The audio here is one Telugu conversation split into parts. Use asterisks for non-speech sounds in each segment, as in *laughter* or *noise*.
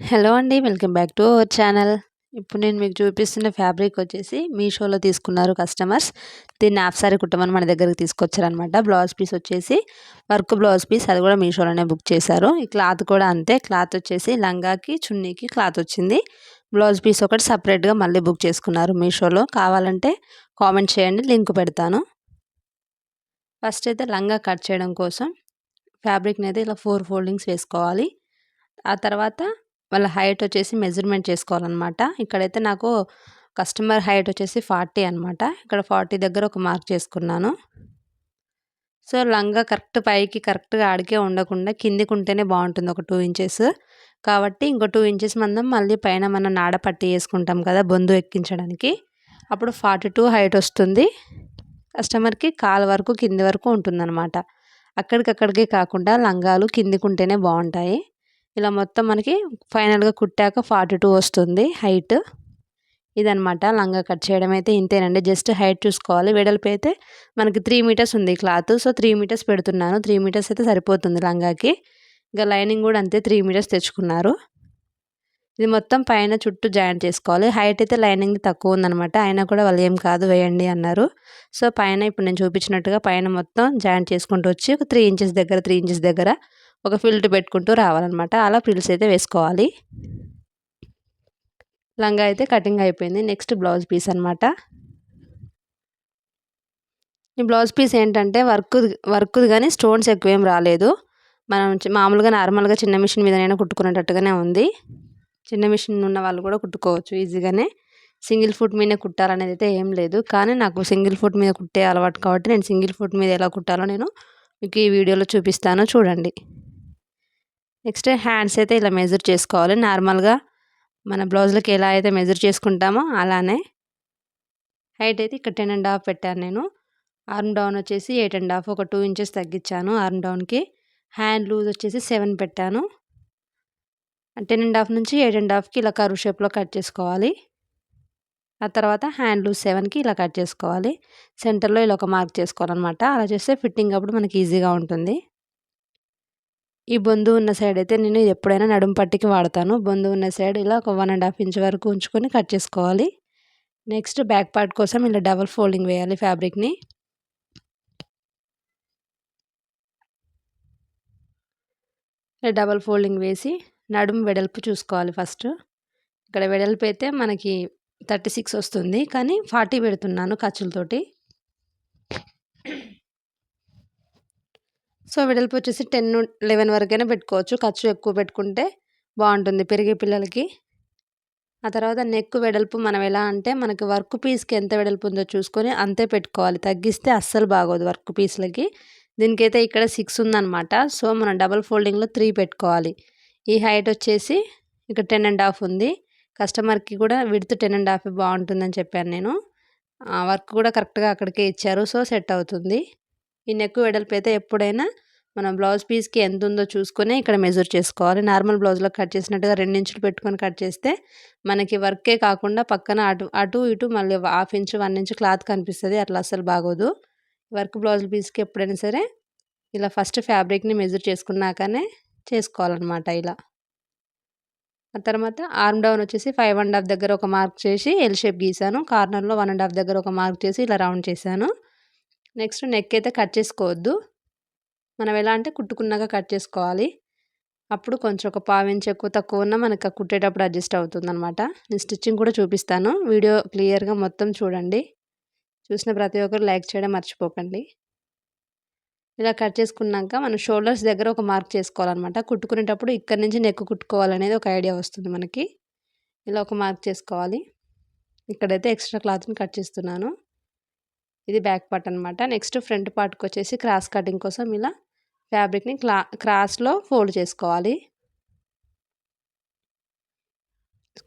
హలో అండి welcome back to our channel. ఇప్పుడు నేను మీకు చూపిస్తున్న ఫ్యాబ్రిక్ వచ్చేసి మీషోలో తీసుకున్నారు కస్టమర్స్. దీన్ని హాఫ్ సారీ కుట్టమని మన దగ్గరికి తీసుకొచ్చారనమాట. బ్లౌజ్ పీస్ వచ్చేసి వర్క్ బ్లౌజ్ పీస్ అది కూడా మీషోలోనే బుక్ చేశారు. ఈ క్లాత్ కూడా అంతే క్లాత్ వచ్చేసి లంగాకి చున్నీకి క్లాత్ వచ్చింది. బ్లౌజ్ పీస్ ఒకటి సపరేట్గా మళ్ళీ బుక్ చేసుకున్నారు మీషోలో. కావాలంటే కామెంట్ చేయండి లింక్ పెడతాను. ఫస్ట్ అయితే లంగా కట్ చేయడం కోసం ఫ్యాబ్రిక్ని అయితే ఇలా ఫోర్ ఫోల్డింగ్స్ వేసుకోవాలి. ఆ తర్వాత వాళ్ళ హైట్ వచ్చేసి మెజర్మెంట్ చేసుకోవాలన్నమాట. ఇక్కడైతే నాకు కస్టమర్ హైట్ వచ్చేసి ఫార్టీ అనమాట ఇక్కడ ఫార్టీ దగ్గర ఒక మార్క్ చేసుకున్నాను. సో లంగా కరెక్ట్ పైకి కరెక్ట్గా ఆడికే ఉండకుండా కిందికి ఉంటేనే బాగుంటుంది ఒక టూ ఇంచెస్. కాబట్టి ఇంకో టూ ఇంచెస్ మందం మళ్ళీ పైన మనం నాడ పట్టి వేసుకుంటాం కదా బొందు ఎక్కించడానికి. అప్పుడు ఫార్టీ టూ హైట్ వస్తుంది. కస్టమర్కి కాలు వరకు కింది వరకు ఉంటుందన్నమాట. అక్కడికక్కడికే కాకుండా లంగాలు కిందికి ఉంటేనే బాగుంటాయి. ఇలా మొత్తం మనకి ఫైనల్గా కుట్టాక ఫార్టీ టూ వస్తుంది హైట్. ఇదనమాట లంగా కట్ చేయడం అయితే ఇంతేనండి. జస్ట్ హైట్ చూసుకోవాలి. వెడల్పు అయితే మనకి త్రీ మీటర్స్ ఉంది క్లాత్. సో త్రీ మీటర్స్ పెడుతున్నాను. త్రీ మీటర్స్ అయితే సరిపోతుంది లంగాకి. ఇంకా లైనింగ్ కూడా అంతే త్రీ మీటర్స్ తెచ్చుకున్నారు. ఇది మొత్తం పైన చుట్టూ జాయింట్ చేసుకోవాలి. హైట్ అయితే లైనింగ్ తక్కువ ఉందనమాట అయినా కూడా వాళ్ళు ఏం కాదు వేయండి అన్నారు. సో పైన ఇప్పుడు నేను చూపించినట్టుగా పైన మొత్తం జాయింట్ చేసుకుంటూ వచ్చి ఒక త్రీ ఇంచెస్ దగ్గర త్రీ ఇంచెస్ దగ్గర ఒక ఫిల్ట్ పెట్టుకుంటూ రావాలన్నమాట. అలా ఫ్రిల్స్ అయితే వేసుకోవాలి. లంగా అయితే కటింగ్ అయిపోయింది. నెక్స్ట్ బ్లౌజ్ పీస్ అనమాట ఈ బ్లౌజ్ పీస్ ఏంటంటే వర్క్ వర్క్ కానీ స్టోన్స్ ఎక్కువేం రాలేదు. మనం మామూలుగా నార్మల్గా చిన్న మిషన్ మీదనైనా కుట్టుకునేటట్టుగానే ఉంది. చిన్న మిషన్ ఉన్న వాళ్ళు కూడా కుట్టుకోవచ్చు ఈజీగానే. సింగిల్ ఫుట్ మీద కుట్టాలనేది అయితే ఏం లేదు. కానీ నాకు సింగిల్ ఫుట్ మీద కుట్టే అలవాటు కాబట్టి నేను సింగిల్ ఫుట్ మీద ఎలా కుట్టాలో నేను మీకు ఈ వీడియోలో చూపిస్తాను. చూడండి. నెక్స్ట్ హ్యాండ్స్ అయితే ఇలా మెజర్ చేసుకోవాలి. నార్మల్గా మన బ్లౌజ్లకి ఎలా అయితే మెజర్ చేసుకుంటామో అలానే హైట్ అయితే ఇక్కడ టెన్ అండ్ హాఫ్ పెట్టాను నేను. ఆర్మ్ డౌన్ వచ్చేసి ఎయిట్ అండ్ హాఫ్ ఒక టూ ఇంచెస్ తగ్గించాను ఆర్మ్ డౌన్కి హ్యాండ్ లూజ్ వచ్చేసి సెవెన్ పెట్టాను. టెన్ అండ్ హాఫ్ నుంచి ఎయిట్ అండ్ హాఫ్కి ఇలా కరువు షేప్లో కట్ చేసుకోవాలి. ఆ తర్వాత హ్యాండ్ లూజ్ సెవెన్కి ఇలా కట్ చేసుకోవాలి. సెంటర్లో ఇలా ఒక మార్క్ చేసుకోవాలన్నమాట. అలా చేస్తే ఫిట్టింగ్ అప్పుడు మనకి ఈజీగా ఉంటుంది. ఈ బొందు ఉన్న సైడ్ అయితే నేను ఎప్పుడైనా నడుము పట్టికి వాడతాను. బొందు ఉన్న సైడ్ ఇలా ఒక వన్ అండ్ హాఫ్ ఇంచ్ వరకు ఉంచుకొని కట్ చేసుకోవాలి. నెక్స్ట్ బ్యాక్ పార్ట్ కోసం ఇలా డబల్ ఫోల్డింగ్ వేయాలి ఫ్యాబ్రిక్ని డబల్ ఫోల్డింగ్ వేసి నడుము వెడల్పు చూసుకోవాలి ఫస్ట్ ఇక్కడ వెడల్పు అయితే మనకి థర్టీ సిక్స్ వస్తుంది. కానీ ఫార్టీ పెడుతున్నాను ఖర్చులతోటి. సో వెడల్పు వచ్చేసి టెన్ లెవెన్ వరకైనా పెట్టుకోవచ్చు. ఖర్చు ఎక్కువ పెట్టుకుంటే బాగుంటుంది పెరిగే పిల్లలకి. ఆ తర్వాత నెక్ వెడల్పు మనం ఎలా అంటే మనకి వర్క్ పీస్కి ఎంత వెడల్పు ఉందో చూసుకొని అంతే పెట్టుకోవాలి. తగ్గిస్తే అస్సలు బాగోదు వర్క్ పీస్లకి. దీనికైతే ఇక్కడ సిక్స్ ఉందన్నమాట. సో మనం డబల్ ఫోల్డింగ్లో త్రీ పెట్టుకోవాలి. ఈ హైట్ వచ్చేసి ఇక్కడ టెన్ అండ్ హాఫ్ ఉంది. కస్టమర్కి కూడా విడుతు టెన్ అండ్ హాఫ్ బాగుంటుందని చెప్పాను నేను. వర్క్ కూడా కరెక్ట్గా అక్కడికే ఇచ్చారు. సో సెట్ అవుతుంది. ఈ నెక్ వెడల్పు అయితే ఎప్పుడైనా మనం బ్లౌజ్ పీస్కి ఎంత ఉందో చూసుకొని ఇక్కడ మెజర్ చేసుకోవాలి. నార్మల్ బ్లౌజ్లో కట్ చేసినట్టుగా రెండు ఇంచులు పెట్టుకొని కట్ చేస్తే మనకి వర్కే కాకుండా పక్కన అటు అటు ఇటు మళ్ళీ half inch one inch cloth కనిపిస్తుంది. అట్లా అస్సలు బాగోదు. వర్క్ బ్లౌజ్ పీస్కి ఎప్పుడైనా సరే ఇలా ఫస్ట్ ఫ్యాబ్రిక్ని మెజర్ చేసుకున్నాకనే చేసుకోవాలన్నమాట ఇలా. ఆ తర్వాత ఆర్మ్ డౌన్ వచ్చేసి ఫైవ్ అండ్ హాఫ్ దగ్గర ఒక మార్క్ చేసి ఎల్ షేప్ గీసాను. కార్నర్లో వన్ అండ్ హాఫ్ దగ్గర ఒక మార్క్ చేసి ఇలా రౌండ్ చేశాను. నెక్స్ట్ నెక్ అయితే కట్ చేసుకోవద్దు. మనం ఎలా అంటే కుట్టుకున్నాక కట్ చేసుకోవాలి. అప్పుడు కొంచెం ఒక పావించి ఎక్కువ తక్కువ ఉన్న మనకు కుట్టేటప్పుడు అడ్జస్ట్ అవుతుంది అనమాట నేను స్టిచ్చింగ్ కూడా చూపిస్తాను. వీడియో క్లియర్గా మొత్తం చూడండి. చూసిన ప్రతి ఒక్కరు లైక్ చేయడం మర్చిపోకండి. ఇలా కట్ చేసుకున్నాక మనం షోల్డర్స్ దగ్గర ఒక మార్క్ చేసుకోవాలన్నమాట. కుట్టుకునేటప్పుడు ఇక్కడ నుంచి నెక్ కుట్టుకోవాలనేది ఒక ఐడియా వస్తుంది మనకి. ఇలా ఒక మార్క్ చేసుకోవాలి. ఇక్కడైతే ఎక్స్ట్రా క్లాత్ని కట్ చేస్తున్నాను. ఇది బ్యాక్ పార్ట్ అనమాట నెక్స్ట్ ఫ్రంట్ పార్ట్కి వచ్చేసి క్రాస్ కటింగ్ కోసం ఇలా ఫ్యాబ్రిక్ని క్లా క్రాస్లో ఫోల్డ్ చేసుకోవాలి.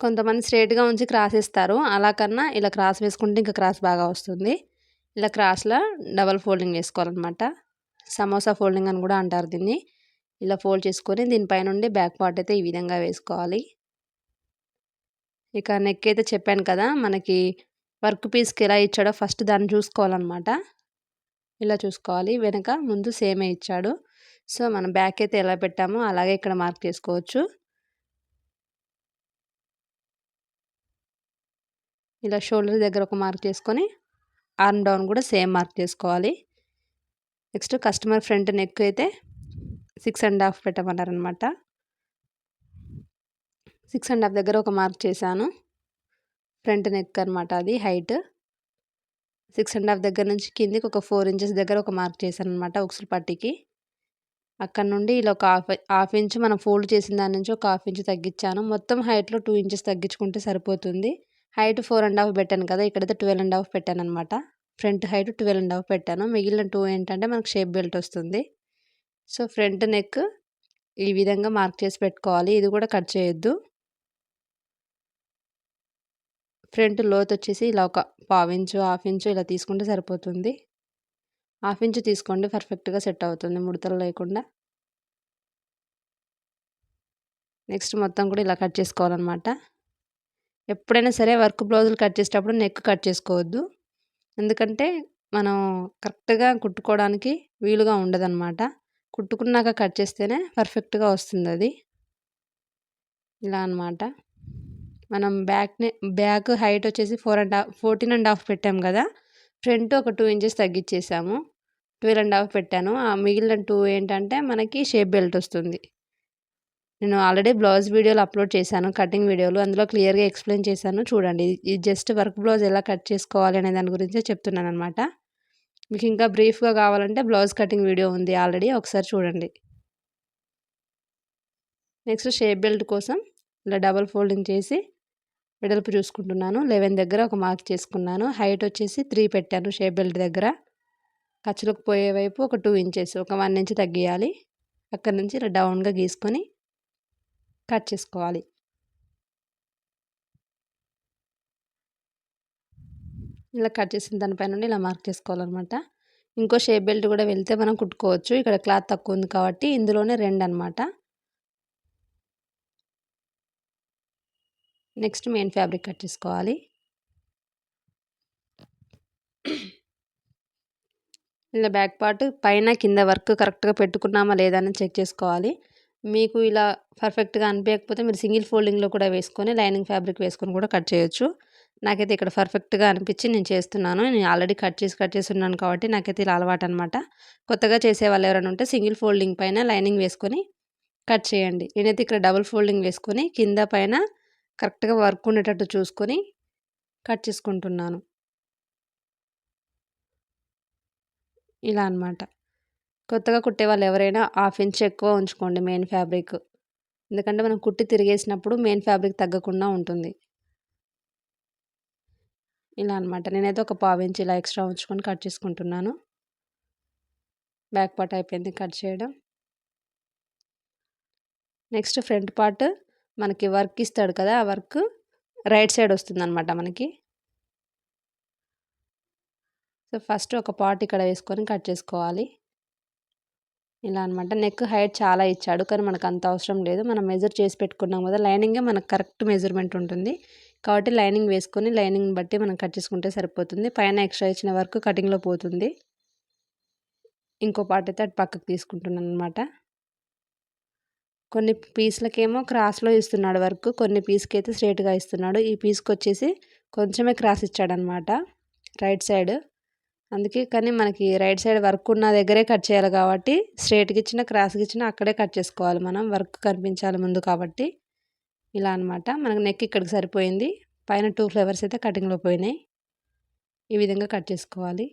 కొంతమంది స్ట్రేట్గా ఉంచి క్రాస్ ఇస్తారు. అలా కన్నా ఇలా క్రాస్ వేసుకుంటే ఇంకా క్రాస్ బాగా వస్తుంది. ఇలా క్రాస్లో డబల్ ఫోల్డింగ్ వేసుకోవాలన్నమాట సమోసా ఫోల్డింగ్ అని కూడా అంటారు దీన్ని. ఇలా ఫోల్డ్ చేసుకొని దీనిపై నుండి బ్యాక్ పార్ట్ అయితే ఈ విధంగా వేసుకోవాలి. ఇక నెక్ అయితే చెప్పాను కదా మనకి వర్క్ పీస్కి ఎలా ఇచ్చాడో ఫస్ట్ దాన్ని చూసుకోవాలన్నమాట. ఇలా చూసుకోవాలి. వెనక ముందు సేమే ఇచ్చాడు. సో మనం బ్యాక్ అయితే ఎలా పెట్టామో అలాగే ఇక్కడ మార్క్ చేసుకోవచ్చు. ఇలా షోల్డర్ దగ్గర ఒక మార్క్ చేసుకొని ఆర్మ్ డౌన్ కూడా సేమ్ మార్క్ చేసుకోవాలి. నెక్స్ట్ కస్టమర్ ఫ్రంట్ నెక్ అయితే సిక్స్ అండ్ హాఫ్ పెట్టమన్నారనమాట సిక్స్ అండ్ హాఫ్ దగ్గర ఒక మార్క్ చేశాను. ఫ్రంట్ నెక్ అనమాట అది హైట్. సిక్స్ అండ్ హాఫ్ దగ్గర నుంచి కిందికి ఒక ఫోర్ ఇంచెస్ దగ్గర ఒక మార్క్ చేశాను అనమాట ఉక్సులు పట్టికి. అక్కడ నుండి ఇలా ఒక హాఫ్ హాఫ్ ఇంచ్ మనం ఫోల్డ్ చేసిన దాని నుంచి ఒక హాఫ్ ఇంచ్ తగ్గించాను. మొత్తం హైట్లో టూ ఇంచెస్ తగ్గించుకుంటే సరిపోతుంది. హైట్ ఫోర్ అండ్ హాఫ్ పెట్టాను కదా ఇక్కడైతే ట్వెల్వ్ అండ్ హాఫ్ పెట్టాను అనమాట front height twelve and half పెట్టాను. మిగిలిన టూ ఏంటంటే మనకు షేప్ బెల్ట్ వస్తుంది. సో ఫ్రంట్ నెక్ ఈ విధంగా మార్క్ చేసి పెట్టుకోవాలి. ఇది కూడా కట్ చేయొద్దు. ఫ్రంట్ లోత్ వచ్చేసి ఇలా ఒక పావు ఇంచు హాఫ్ ఇంచు ఇలా తీసుకుంటే సరిపోతుంది. హాఫ్ ఇంచు తీసుకోండి పర్ఫెక్ట్గా సెట్ అవుతుంది ముడతలు లేకుండా. నెక్స్ట్ మొత్తం కూడా ఇలా కట్ చేసుకోవాలన్నమాట. ఎప్పుడైనా సరే వర్క్ బ్లౌజులు కట్ చేసేటప్పుడు నెక్ కట్ చేసుకోవద్దు. ఎందుకంటే మనం కరెక్ట్గా కుట్టుకోవడానికి వీలుగా ఉండదన్నమాట. కుట్టుకున్నాక కట్ చేస్తేనే పర్ఫెక్ట్గా వస్తుంది అది. ఇలా అనమాట మనం బ్యాక్ని బ్యాక్ హైట్ వచ్చేసి four and half fourteen and half పెట్టాం కదా. ఫ్రంట్ ఒక టూ ఇంచెస్ తగ్గించేసాము ట్వెల్వ్ అండ్ హాఫ్ పెట్టాను. ఆ మిగిలిన టూ ఏంటంటే మనకి షేప్ బెల్ట్ వస్తుంది. నేను ఆల్రెడీ బ్లౌజ్ వీడియోలు అప్లోడ్ చేశాను కటింగ్ వీడియోలు. అందులో క్లియర్గా ఎక్స్ప్లెయిన్ చేశాను. చూడండి ఇది జస్ట్ వర్క్ బ్లౌజ్ ఎలా కట్ చేసుకోవాలి అనే దాని గురించే చెప్తున్నాను అనమాట మీకు ఇంకా బ్రీఫ్గా కావాలంటే బ్లౌజ్ కటింగ్ వీడియో ఉంది ఆల్రెడీ. ఒకసారి చూడండి. నెక్స్ట్ షేప్ బెల్ట్ కోసం ఇలా డబల్ ఫోల్డింగ్ చేసి వెడల్పు చూసుకుంటున్నాను. లెవెన్ దగ్గర ఒక మార్క్ చేసుకున్నాను. హైట్ వచ్చేసి త్రీ పెట్టాను షేప్ బెల్ట్ దగ్గర. ఖర్చులకు పోయే వైపు ఒక టూ ఇంచెస్ ఒక వన్ ఇంచ్ తగ్గియాలి. అక్కడ నుంచి ఇలా డౌన్గా గీసుకొని కట్ చేసుకోవాలి. ఇలా కట్ చేసిన దానిపైన ఇలా మార్క్ చేసుకోవాలన్నమాట. ఇంకో షేప్ బెల్ట్ కూడా వెళ్తే మనం కుట్టుకోవచ్చు. ఇక్కడ క్లాత్ తక్కువ ఉంది కాబట్టి ఇందులోనే రెండు అనమాట నెక్స్ట్ మెయిన్ ఫ్యాబ్రిక్ కట్ చేసుకోవాలి. *clears throat* ఇలా బ్యాక్ పార్ట్ పైన కింద వర్క్ కరెక్ట్గా పెట్టుకున్నామా లేదా అని చెక్ చేసుకోవాలి. మీకు ఇలా పర్ఫెక్ట్గా అనిపించకపోతే మీరు సింగిల్ ఫోల్డింగ్లో కూడా వేసుకొని లైనింగ్ ఫ్యాబ్రిక్ వేసుకొని కూడా కట్ చేయొచ్చు. నాకైతే ఇక్కడ పర్ఫెక్ట్గా అనిపించి నేను చేస్తున్నాను. నేను ఆల్రెడీ కట్ చేసి కట్ చేసి ఉన్నాను కాబట్టి నాకైతే ఇలా అలవాటు అనమాట కొత్తగా చేసే వాళ్ళు ఎవరైనా ఉంటే సింగిల్ ఫోల్డింగ్ పైన లైనింగ్ వేసుకొని కట్ చేయండి. నేనైతే ఇక్కడ డబుల్ ఫోల్డింగ్ వేసుకొని కింద పైన కరెక్ట్గా వర్క్ ఉండేటట్టు చూసుకొని కట్ చేసుకుంటున్నాను. ఇలా అనమాట కొత్తగా కుట్టే వాళ్ళు ఎవరైనా హాఫ్ ఇంచ్ ఎక్కువ ఉంచుకోండి మెయిన్ ఫ్యాబ్రిక్. ఎందుకంటే మనం కుట్టి తిరిగేసినప్పుడు మెయిన్ ఫ్యాబ్రిక్ తగ్గకుండా ఉంటుంది. ఇలా అనమాట నేనైతే ఒక పావు ఇంచ్ ఇలా ఎక్స్ట్రా ఉంచుకొని కట్ చేసుకుంటున్నాను. బ్యాక్ పార్ట్ అయిపోయింది కట్ చేయడం. నెక్స్ట్ ఫ్రంట్ పార్ట్ మనకి వర్క్ ఇస్తాడు కదా ఆ వర్క్ రైట్ సైడ్ వస్తుంది అనమాట మనకి. సో ఫస్ట్ ఒక పార్ట్ ఇక్కడ వేసుకొని కట్ చేసుకోవాలి. ఇలా అనమాట నెక్ హైట్ చాలా ఇచ్చాడు కానీ మనకు అంత అవసరం లేదు. మనం మెజర్ చేసి పెట్టుకున్నాం కదా లైనింగే మనకు కరెక్ట్ మెజర్మెంట్ ఉంటుంది. కాబట్టి లైనింగ్ వేసుకొని లైనింగ్ బట్టి మనం కట్ చేసుకుంటే సరిపోతుంది. పైన ఎక్స్ట్రా ఇచ్చిన వర్క్ కటింగ్లో పోతుంది. ఇంకో పార్ట్ అయితే అటు పక్కకు తీసుకుంటున్నాను అనమాట కొన్ని పీస్లకేమో క్రాస్లో ఇస్తున్నాడు వర్క్ కొన్ని పీస్కి అయితే స్ట్రేట్గా ఇస్తున్నాడు. ఈ పీస్కి వచ్చేసి కొంచెమే క్రాస్ ఇచ్చాడనమాట రైట్ సైడ్. అందుకే కానీ మనకి రైట్ సైడ్ వర్క్ ఉన్న దగ్గరే కట్ చేయాలి కాబట్టి స్ట్రేట్కి ఇచ్చిన క్రాస్కి ఇచ్చిన అక్కడే కట్ చేసుకోవాలి మనం. వర్క్ కనిపించాలి ముందు కాబట్టి. ఇలా అనమాట. మనకు నెక్ ఇక్కడికి సరిపోయింది. పైన టూ ఫ్లేవర్స్ అయితే కటింగ్లో పోయినాయి. ఈ విధంగా కట్ చేసుకోవాలి.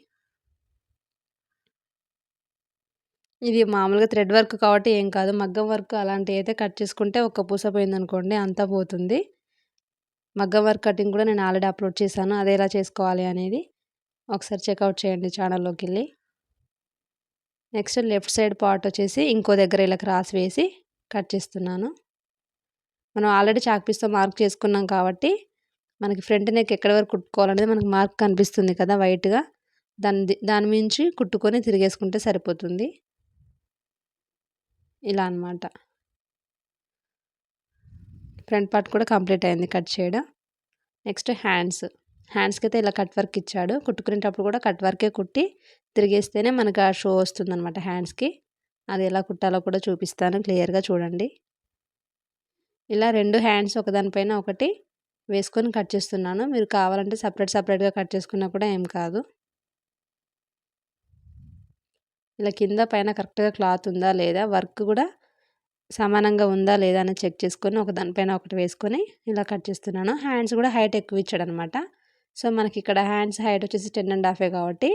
ఇది మామూలుగా థ్రెడ్ వర్క్ కాబట్టి ఏం కాదు. మగ్గం వర్క్ అలాంటివి అయితే కట్ చేసుకుంటే ఒక్క పూస పోయింది అనుకోండి అంతా పోతుంది. మగ్గం వర్క్ కటింగ్ కూడా నేను ఆల్రెడీ అప్లోడ్ చేశాను. అది ఎలా చేసుకోవాలి అనేది ఒకసారి చెక్అవుట్ చేయండి ఛానల్లోకి వెళ్ళి. నెక్స్ట్ లెఫ్ట్ సైడ్ పార్ట్ వచ్చేసి ఇంకో దగ్గర ఇలా క్రాస్ వేసి కట్ చేస్తున్నాను. మనం ఆల్రెడీ చాక్పీస్తో మార్క్ చేసుకున్నాం కాబట్టి మనకి ఫ్రంట్ నెక్ ఎక్కడి వరకు కుట్టుకోవాలనేది మనకు మార్క్ కనిపిస్తుంది కదా వైట్గా. దాని దాని మించి కుట్టుకొని తిరిగేసుకుంటే సరిపోతుంది. ఇలా అనమాట ఫ్రంట్ పార్ట్ కూడా కంప్లీట్ అయింది కట్ చేయడం. Next hands. హ్యాండ్స్కి అయితే ఇలా కట్ వర్క్ ఇచ్చాడు. కుట్టుకునేటప్పుడు కూడా కట్ వర్కే కుట్టి తిరిగేస్తేనే మనకు ఆ షో వస్తుందన్నమాట హ్యాండ్స్కి. అది ఎలా కుట్టాలో కూడా చూపిస్తాను. క్లియర్గా చూడండి. ఇలా రెండు హ్యాండ్స్ ఒకదానిపైన ఒకటి వేసుకొని కట్ చేస్తున్నాను. మీరు కావాలంటే సపరేట్ సపరేట్గా కట్ చేసుకున్నా కూడా ఏం కాదు. ఇలా కింద పైన కరెక్ట్గా క్లాత్ ఉందా లేదా వర్క్ కూడా సమానంగా ఉందా లేదా అని చెక్ చేసుకొని ఒక దానిపైన ఒకటి వేసుకొని ఇలా కట్ చేస్తున్నాను. హ్యాండ్స్ కూడా హైట్ ఎక్కువ ఇచ్చాడు అనమాట సో మనకి ఇక్కడ హ్యాండ్స్ హైట్ వచ్చేసి టెన్ అండ్ హాఫే కాబట్టి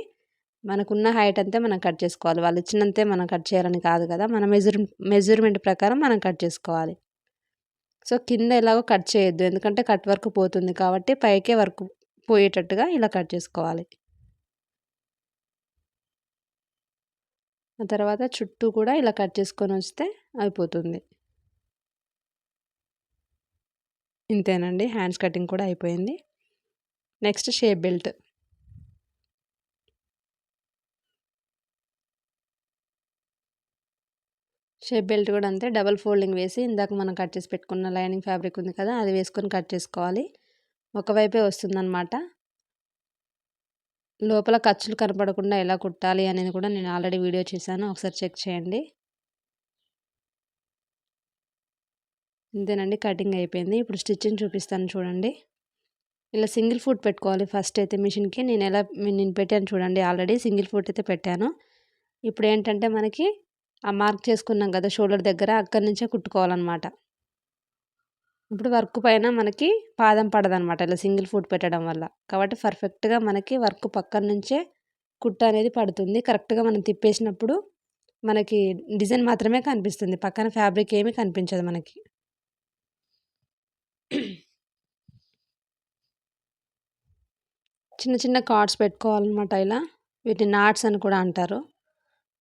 మనకున్న హైట్ అంతే మనం కట్ చేసుకోవాలి. వాళ్ళు ఇచ్చినంతే మనం కట్ చేయాలని కాదు కదా మన మెజర్ మెజర్మెంట్ ప్రకారం మనం కట్ చేసుకోవాలి. సో కింద ఎలాగో కట్ చేయొద్దు. ఎందుకంటే కట్ వర్క్ పోతుంది కాబట్టి పైకే వర్క్ పోయేటట్టుగా ఇలా కట్ చేసుకోవాలి. ఆ తర్వాత చుట్టూ కూడా ఇలా కట్ చేసుకొని వస్తే అయిపోతుంది. ఇంతేనండి హ్యాండ్స్ కటింగ్ కూడా అయిపోయింది. Next shape belt. Shape belt కూడా అంతే డబల్ ఫోల్డింగ్ వేసి ఇందాక మనం కట్ చేసి పెట్టుకున్న లైనింగ్ ఫ్యాబ్రిక్ ఉంది కదా అది వేసుకొని కట్ చేసుకోవాలి. ఒకవైపే వస్తుందన్నమాట. లోపల ఖర్చులు కనపడకుండా ఎలా కుట్టాలి అనేది కూడా నేను ఆల్రెడీ వీడియో చేశాను. ఒకసారి చెక్ చేయండి. ఇంతేనండి కటింగ్ అయిపోయింది. ఇప్పుడు స్టిచ్చింగ్ చూపిస్తాను చూడండి. ఇలా సింగిల్ ఫుట్ పెట్టుకోవాలి ఫస్ట్ అయితే మిషన్కి. నేను ఎలా నేను పెట్టాను చూడండి ఆల్రెడీ సింగిల్ ఫుట్ అయితే పెట్టాను. ఇప్పుడు ఏంటంటే మనకి ఆ మార్క్ చేసుకున్నాం కదా షోల్డర్ దగ్గర అక్కడి నుంచే కుట్టుకోవాలన్నమాట. ఇప్పుడు వర్క్ పైన మనకి పాదం పడదనమాట. ఇలా సింగిల్ ఫుట్ పెట్టడం వల్ల. కాబట్టి పర్ఫెక్ట్గా మనకి వర్క్ పక్కన నుంచే కుట్ట అనేది పడుతుంది. కరెక్ట్గా మనం తిప్పేసినప్పుడు మనకి డిజైన్ మాత్రమే కనిపిస్తుంది. పక్కన ఫ్యాబ్రిక్ ఏమీ కనిపించదు మనకి. చిన్న చిన్న కార్డ్స్ పెట్టుకోవాలన్నమాట ఇలా. వీటిని నాట్స్ అని కూడా అంటారు.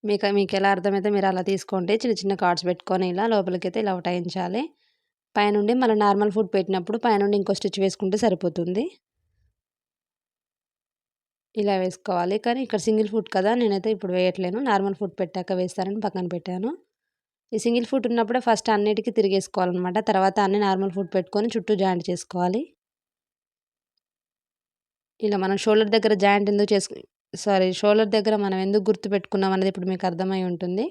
మీకు మీకు ఎలా అర్థమైతే మీరు అలా తీసుకోండి. చిన్న చిన్న కార్డ్స్ పెట్టుకొని ఇలా లోపలికైతే ఇలా ఉటాయించాలి పైనుండి మళ్ళీ నార్మల్ ఫుడ్ పెట్టినప్పుడు పైనుండి ఇంకో స్టిచ్ వేసుకుంటే సరిపోతుంది. ఇలా వేసుకోవాలి. కానీ ఇక్కడ సింగిల్ ఫుడ్ కదా నేనైతే ఇప్పుడు వేయట్లేను. నార్మల్ ఫుడ్ పెట్టాక వేస్తానని పక్కన పెట్టాను. ఈ సింగిల్ ఫుడ్ ఉన్నప్పుడే ఫస్ట్ అన్నిటికీ తిరిగేసుకోవాలన్నమాట. తర్వాత అన్ని నార్మల్ ఫుడ్ పెట్టుకొని చుట్టూ జాయింట్ చేసుకోవాలి. ఇలా మనం షోల్డర్ దగ్గర జాయింట్ ఎందుకు చేసుకు సారీ షోల్డర్ దగ్గర మనం ఎందుకు గుర్తు పెట్టుకున్నాం అనేది ఇప్పుడు మీకు అర్థమై ఉంటుంది.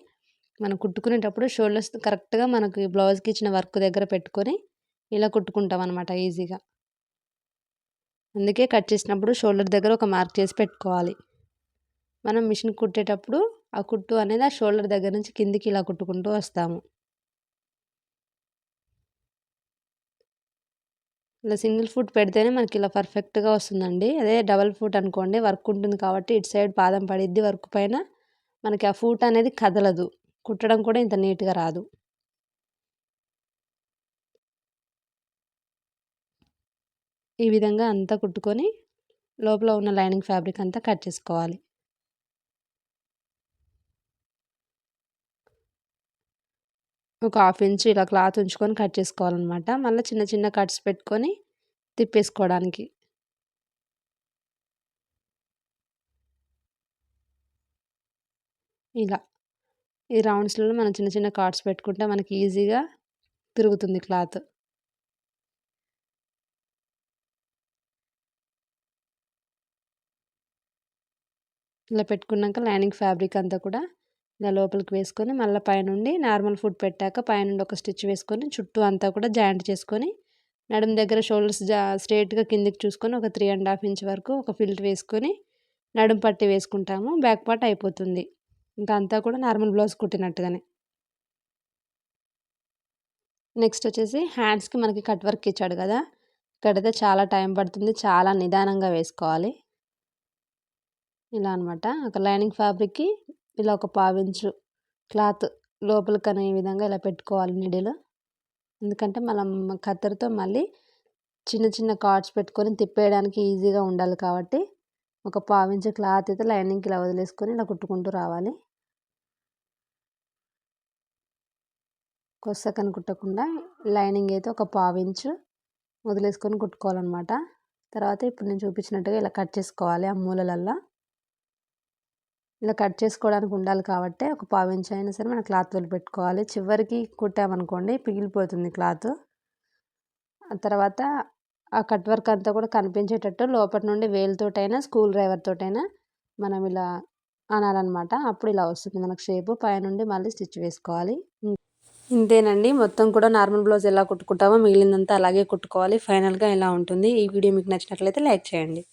మనం కుట్టుకునేటప్పుడు షోల్డర్స్ కరెక్ట్గా మనకి బ్లౌజ్కి ఇచ్చిన వర్క్ దగ్గర పెట్టుకొని ఇలా కుట్టుకుంటాం అనమాట ఈజీగా. అందుకే కట్ చేసినప్పుడు షోల్డర్ దగ్గర ఒక మార్క్ చేసి పెట్టుకోవాలి. మనం మిషన్ కుట్టేటప్పుడు ఆ కుట్టు అనేది ఆ షోల్డర్ దగ్గర నుంచి కిందికి ఇలా కుట్టుకుంటూ వస్తాము. ఇలా సింగిల్ ఫుట్ పెడితేనే మనకి ఇలా పర్ఫెక్ట్గా వస్తుందండి. అదే డబల్ ఫుట్ అనుకోండి వర్క్ ఉంటుంది కాబట్టి ఇటు సైడ్ పాదం పడిద్ది వర్క్ పైన మనకి ఆ ఫూట్ అనేది కదలదు. కుట్టడం కూడా ఇంత నీట్గా రాదు. ఈ విధంగా అంతా కుట్టుకొని లోపల ఉన్న లైనింగ్ ఫ్యాబ్రిక్ అంతా కట్ చేసుకోవాలి. ఒక హాఫ్ ఇంచ్ ఇలా క్లాత్ ఉంచుకొని కట్ చేసుకోవాలన్నమాట. మళ్ళీ చిన్న చిన్న కట్స్ పెట్టుకొని తిప్పేసుకోవడానికి. ఇలా. ఈ రౌండ్స్లలో మనం చిన్న చిన్న కార్డ్స్ పెట్టుకుంటే మనకి ఈజీగా తిరుగుతుంది క్లాత్. ఇలా పెట్టుకున్నాక లైనింగ్ ఫ్యాబ్రిక్ అంతా కూడా ఇలా లోపలికి వేసుకొని మళ్ళీ పైనుండి నార్మల్ ఫుడ్ పెట్టాక పైనుండి ఒక స్టిచ్ వేసుకొని చుట్టూ అంతా కూడా జాయింట్ చేసుకొని నడుము దగ్గర షోల్డర్స్ జా స్ట్రేట్గా కిందికి చూసుకొని ఒక త్రీ అండ్ హాఫ్ ఇంచ్ వరకు ఒక ఫిల్ట్ వేసుకొని నడుము పట్టి వేసుకుంటాము. బ్యాక్ పార్ట్ అయిపోతుంది. ఇంకా అంతా కూడా నార్మల్ బ్లౌజ్ కుట్టినట్టుగానే. నెక్స్ట్ వచ్చేసి హ్యాండ్స్కి మనకి కట్ వర్క్ ఇచ్చాడు కదా ఇక్కడైతే చాలా టైం పడుతుంది చాలా నిదానంగా వేసుకోవాలి. ఇలా అనమాట ఒక లైనింగ్ ఫ్యాబ్రిక్కి ఇలా ఒక పావించు క్లాత్ లోపలికి అనే విధంగా ఇలా పెట్టుకోవాలి నిడిలో. ఎందుకంటే మనం కత్తెరతో మళ్ళీ చిన్న చిన్న కార్డ్స్ పెట్టుకొని తిప్పేయడానికి ఈజీగా ఉండాలి కాబట్టి ఒక పావించు క్లాత్ అయితే లైనింగ్కి ఇలా వదిలేసుకొని ఇలా కుట్టుకుంటూ రావాలి. కొసకని కుట్టకుండా లైనింగ్ అయితే ఒక పావించు వదిలేసుకొని కుట్టుకోవాలన్నమాట. తర్వాత ఇప్పుడు నేను చూపించినట్టుగా ఇలా కట్ చేసుకోవాలి ఆ మూలలల్లా. ఇలా కట్ చేసుకోవడానికి ఉండాలి కాబట్టి ఒక పావించు అయినా సరే మనం క్లాత్ పెట్టుకోవాలి చివరికి కుట్టామనుకోండి పిగిలిపోతుంది క్లాత్. ఆ తర్వాత ఆ కట్ వర్క్ అంతా కూడా కనిపించేటట్టు లోపల నుండి వేలుతోటైనా స్కూల్ డ్రైవర్ తోటైనా మనం ఇలా అనాలన్నమాట. అప్పుడు ఇలా వస్తుంది మనకు షేపు. పైనుండి మళ్ళీ స్టిచ్ వేసుకోవాలి. ఇంతేనండి. మొత్తం కూడా నార్మల్ బ్లౌజ్ ఎలా కుట్టుకుంటామో మిగిలిందంతా అలాగే కుట్టుకోవాలి. ఫైనల్గా ఇలా ఉంటుంది? ఈ వీడియో మీకు నచ్చినట్లయితే లైక్ చేయండి.